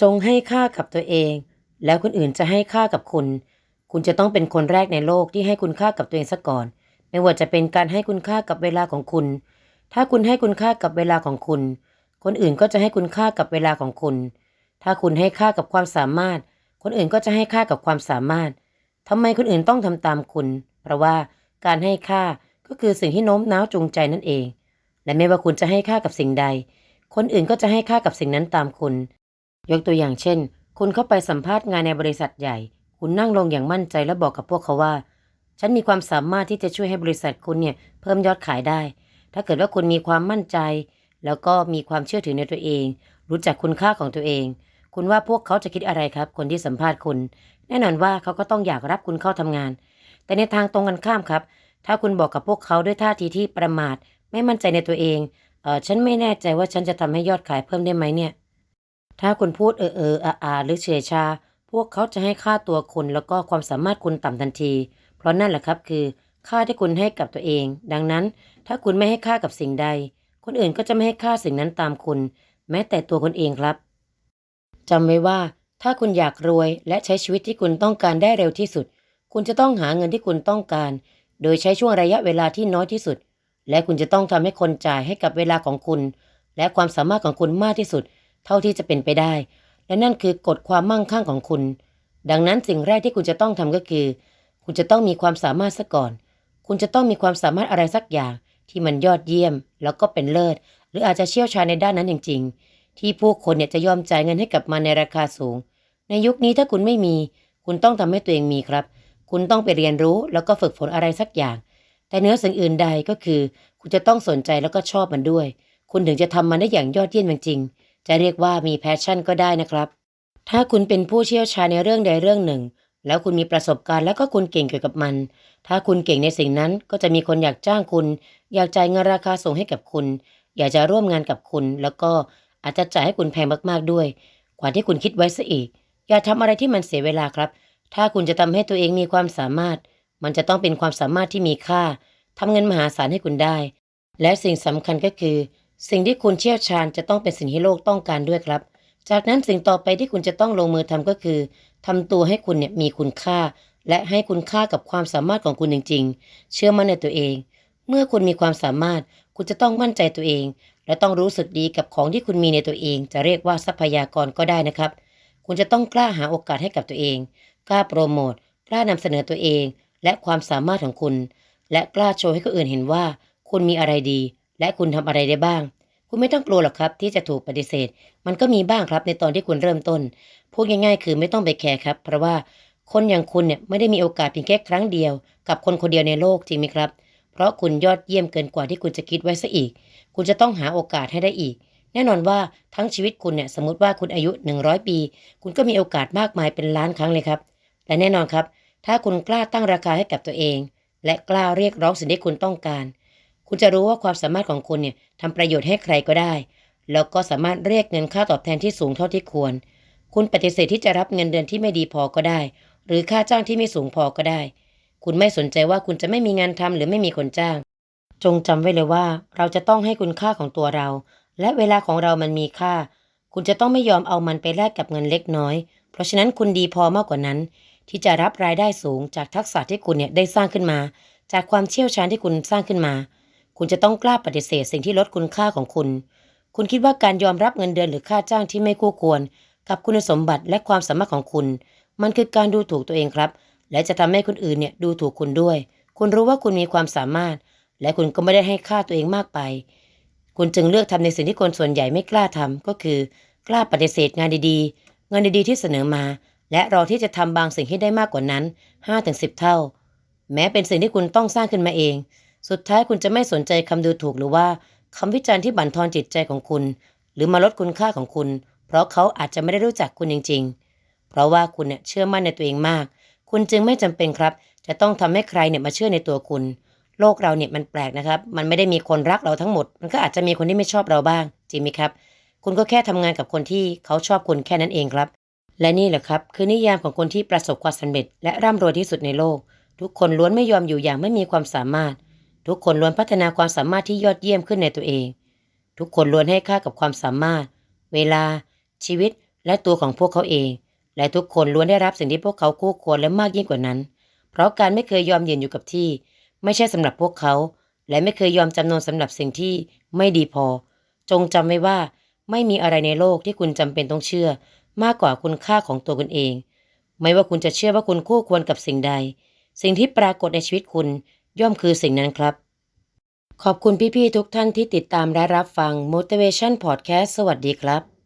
จงให้ค่ากับตัวเอง แล้วคนอื่นจะให้ค่ากับคุณ คุณจะต้องเป็นคนแรกในโลกที่ให้คุณค่ากับตัวเองซะก่อน ไม่ว่าจะเป็นการให้คุณค่ากับเวลาของคุณ ถ้าคุณให้คุณค่ากับเวลาของคุณ คนอื่นก็จะให้คุณค่ากับเวลาของคุณ ถ้าคุณให้ค่ากับความสามารถ คนอื่นก็จะให้ค่ากับความสามารถทำไมคนอื่นต้องทำตามคุณ เพราะว่าการให้ค่าก็คือสิ่งที่โน้มน้าวจูงใจนั่นเอง และไม่ว่าคุณจะให้ค่ากับสิ่งใด คนอื่นก็จะให้ค่ากับสิ่งนั้นตามคุณ ยกตัวอย่างเช่น คุณเข้าไปสัมภาษณ์งานในบริษัทใหญ่ คุณนั่งลงอย่างมั่นใจและบอกกับพวกเขาว่า ฉันมีความสามารถที่จะช่วยให้บริษัทคุณเนี่ยเพิ่มยอดขายได้ ถ้าเกิดว่าคุณมีความมั่นใจ แล้วก็มีความเชื่อถือในตัวเอง รู้จักคุณค่าของตัวเอง คุณว่าพวกเขาจะคิดอะไรครับ คนที่สัมภาษณ์คุณ แน่นอนว่าเขาก็ต้องอยากรับคุณเข้าทำงาน แต่ในทางตรงกันข้ามครับ ถ้าคุณบอกกับพวกเขาด้วยท่าทีที่ประมาท ไม่มั่นใจในตัวเองเออฉันไม่แน่ใจว่าฉันจะทำให้ยอดขายเพิ่มได้ไหมเนี่ย ถ้าคุณพูดเออเอออาอาหรือเฉยชา พวกเขาจะให้ค่าตัวคุณแล้วก็ความสามารถคุณต่ำทันที เพราะนั่นแหละครับคือ ค่าที่คุณให้กับตัวเอง ดังนั้น ถ้าคุณไม่ให้ค่ากับสิ่งใด คนอื่นก็จะไม่ให้ค่าสิ่งนั้นตามคุณ แม้แต่ตัวคนเองครับจำไว้ว่า ถ้าคุณอยากรวยและใช้ชีวิตที่คุณต้องการได้เร็วที่สุด คุณจะต้องหาเงินที่คุณต้องการ โดยใช้ช่วงระยะเวลาที่น้อยที่สุด และคุณจะต้องทำให้คนจ่ายให้กับเวลาของคุณ และความสามารถของคุณมากที่สุด เท่าที่จะเป็นไปได้ และนั่นคือกฎความมั่งคั่งของคุณ ดังนั้นสิ่งแรกที่คุณจะต้องทำก็คือ คุณจะต้องมีความสามารถซะก่อน คุณจะต้องมีความสามารถอะไรสักอย่างที่มันยอดเยี่ยม แล้วก็เป็นเลิศ หรืออาจจะเชี่ยวชาญในด้านนั้นจริง ๆ ที่ผู้คนเนี่ยจะยอมจ่ายเงินให้กับมันในราคาสูง ในยุคนี้ถ้าคุณไม่มี คุณต้องทำให้ตัวเองมีครับ คุณต้องไปเรียนรู้แล้วก็ฝึกฝนอะไรสักอย่าง แต่เนื้อสิ่งอื่นใดก็คือ คุณจะต้องสนใจแล้วก็ชอบมันด้วย คุณถึงจะทำมันได้อย่างยอดเยี่ยมจริงๆ จะเรียกว่ามีแพชชั่นก็ได้นะครับ ถ้าคุณเป็นผู้เชี่ยวชาญในเรื่องใดเรื่องหนึ่ง แล้วคุณมีประสบการณ์แล้วก็คุณเก่งเกี่ยวกับมัน ถ้าคุณเก่งในสิ่งนั้นก็จะมีคนอยากจ้างคุณ อยากจ่ายเงินราคาส่งให้กับคุณ อยากจะร่วมงานกับคุณ แล้วก็อาจจะจ่ายให้คุณแพงมากๆด้วย กว่าที่คุณคิดไว้ซะอีก อย่าทำอะไรที่มันเสียเวลาครับ ถ้าคุณจะทำให้ตัวเองมีความสามารถ มันจะต้องเป็นความสามารถที่มีค่าทำเงินมหาศาลให้คุณได้ และสิ่งสำคัญก็คือ สิ่งที่คุณเชี่ยวชาญจะต้องเป็นสิ่งที่โลกต้องการด้วยครับ จากนั้นสิ่งต่อไปที่คุณจะต้องลงมือทำก็คือทำตัวให้คุณเนี่ยมีคุณค่า และให้คุณค่ากับความสามารถของคุณจริง ๆ เชื่อมั่นในตัวเอง เมื่อคุณมีความสามารถ คุณจะต้องมั่นใจตัวเอง และต้องรู้สึกดีกับของที่คุณมีในตัวเอง จะเรียกว่าทรัพยากรก็ได้นะครับ คุณจะต้องกล้าหาโอกาสให้กับตัวเอง กล้าโปรโมท กล้านำเสนอตัวเอง และความสามารถของคุณ และกล้าโชว์ให้คนอื่นเห็นว่า คุณมีอะไรดี และคุณทำอะไรได้บ้าง คุณไม่ต้องกลัวหรอกครับ ที่จะถูกปฏิเสธ มันก็มีบ้างครับในตอนที่คุณเริ่มต้น พูดง่ายๆ คือไม่ต้องไปแคร์ครับ เพราะว่าคนอย่างคุณเนี่ยไม่ได้มีโอกาสเพียงแค่ครั้งเดียว กับคนคนเดียวในโลกจริงไหมครับ เพราะคุณยอดเยี่ยมเกินกว่าที่คุณจะคิดไว้ซะอีก คุณจะต้องหาโอกาสให้ได้อีก แน่นอนว่าทั้งชีวิตคุณเนี่ยสมมติว่าคุณอายุ 100 ปี คุณก็มีโอกาสมากมายเป็นล้านครั้งเลยครับและแน่นอนครับ ถ้าคุณกล้าตั้งราคาให้กับตัวเอง และกล้าเรียกร้องสิ่งที่คุณต้องการ คุณจะรู้ว่าความสามารถของคุณเนี่ยทำประโยชน์ให้ใครก็ได้ แล้วก็สามารถเรียกเงินค่าตอบแทนที่สูงเท่าที่ควร คุณปฏิเสธที่จะรับเงินเดือนที่ไม่ดีพอก็ได้ หรือค่าจ้างที่ไม่สูงพอก็ได้ คุณไม่สนใจว่าคุณจะไม่มีงานทำหรือไม่มีคนจ้าง จงจำไว้เลยว่า เราจะต้องให้คุณค่าของตัวเรา และเวลาของเรามันมีค่า คุณจะต้องไม่ยอมเอามันไปแลกกับเงินเล็กน้อย เพราะฉะนั้นคุณดีพอมากกว่านั้น ที่จะรับรายได้สูงจากทักษะที่คุณเนี่ยได้สร้างขึ้นมา จากความเชี่ยวชาญที่คุณสร้างขึ้นมา คุณจะต้องกล้าปฏิเสธสิ่งที่ลดคุณค่าของคุณ คุณคิดว่าการยอมรับเงินเดือนหรือค่าจ้างที่ไม่คู่ควร กับคุณสมบัติและความสามารถของคุณ มันคือการดูถูกตัวเองครับ และจะทำให้คนอื่นเนี่ยดูถูกคุณด้วย คุณรู้ว่าคุณมีความสามารถ และคุณก็ไม่ได้ให้ค่าตัวเองมากไป คุณจึงเลือกทำในสิ่งที่คนส่วนใหญ่ไม่กล้าทำก็คือ กล้าปฏิเสธงานดีๆ งานดีๆที่เสนอมา และรอที่จะทำบางสิ่งให้ได้มากกว่านั้น 5-10 เท่า แม้เป็นสิ่งที่คุณต้องสร้างขึ้นมาเอง สุดท้ายคุณจะไม่สนใจคำดูถูกหรือว่าคำวิจารณ์ที่บั่นทอนจิตใจของคุณ หรือมาลดคุณค่าของคุณ เพราะเขาอาจจะไม่ได้รู้จักคุณจริง ๆ เพราะว่าคุณเนี่ยเชื่อมั่นในตัวเองมาก คุณจึงไม่จำเป็นครับ จะต้องทำให้ใครเนี่ยมาเชื่อในตัวคุณ โลกเราเนี่ยมันแปลกนะครับ มันไม่ได้มีคนรักเราทั้งหมด มันก็อาจจะมีคนที่ไม่ชอบเราบ้าง จริงไหมครับ คุณก็แค่ทำงานกับคนที่เขาชอบคุณแค่นั้นเองครับ และนี่แหละครับ คือนิยามของคนที่ประสบความสำเร็จ และร่ำรวยที่สุดในโลก ทุกคนล้วนไม่ยอมอยู่อย่างไม่มีความสามารถ ทุกคนล้วนพัฒนาความสามารถที่ยอดเยี่ยมขึ้นในตัวเอง ทุกคนล้วนให้ค่ากับความสามารถ เวลา ชีวิต และตัวของพวกเขาเอง และทุกคนล้วนได้รับสิ่งที่พวกเขาคู่ควรและมากยิ่งกว่านั้น เพราะการไม่เคยยอมยืนอยู่กับที่ ไม่ใช่สำหรับพวกเขา และไม่เคยยอมจำนนสำหรับสิ่งที่ไม่ดีพอ จงจำไว้ว่า ไม่มีอะไรในโลกที่คุณจำเป็นต้องเชื่อ มากกว่าคุณค่าของตัวคุณเอง ไม่ว่าคุณจะเชื่อว่าคุณคู่ควรกับสิ่งใด สิ่งที่ปรากฏในชีวิตคุณ ย่อมคือสิ่งนั้นครับ ขอบคุณพี่ๆทุกท่านที่ติดตามและรับฟัง Motivation Podcast สวัสดีครับ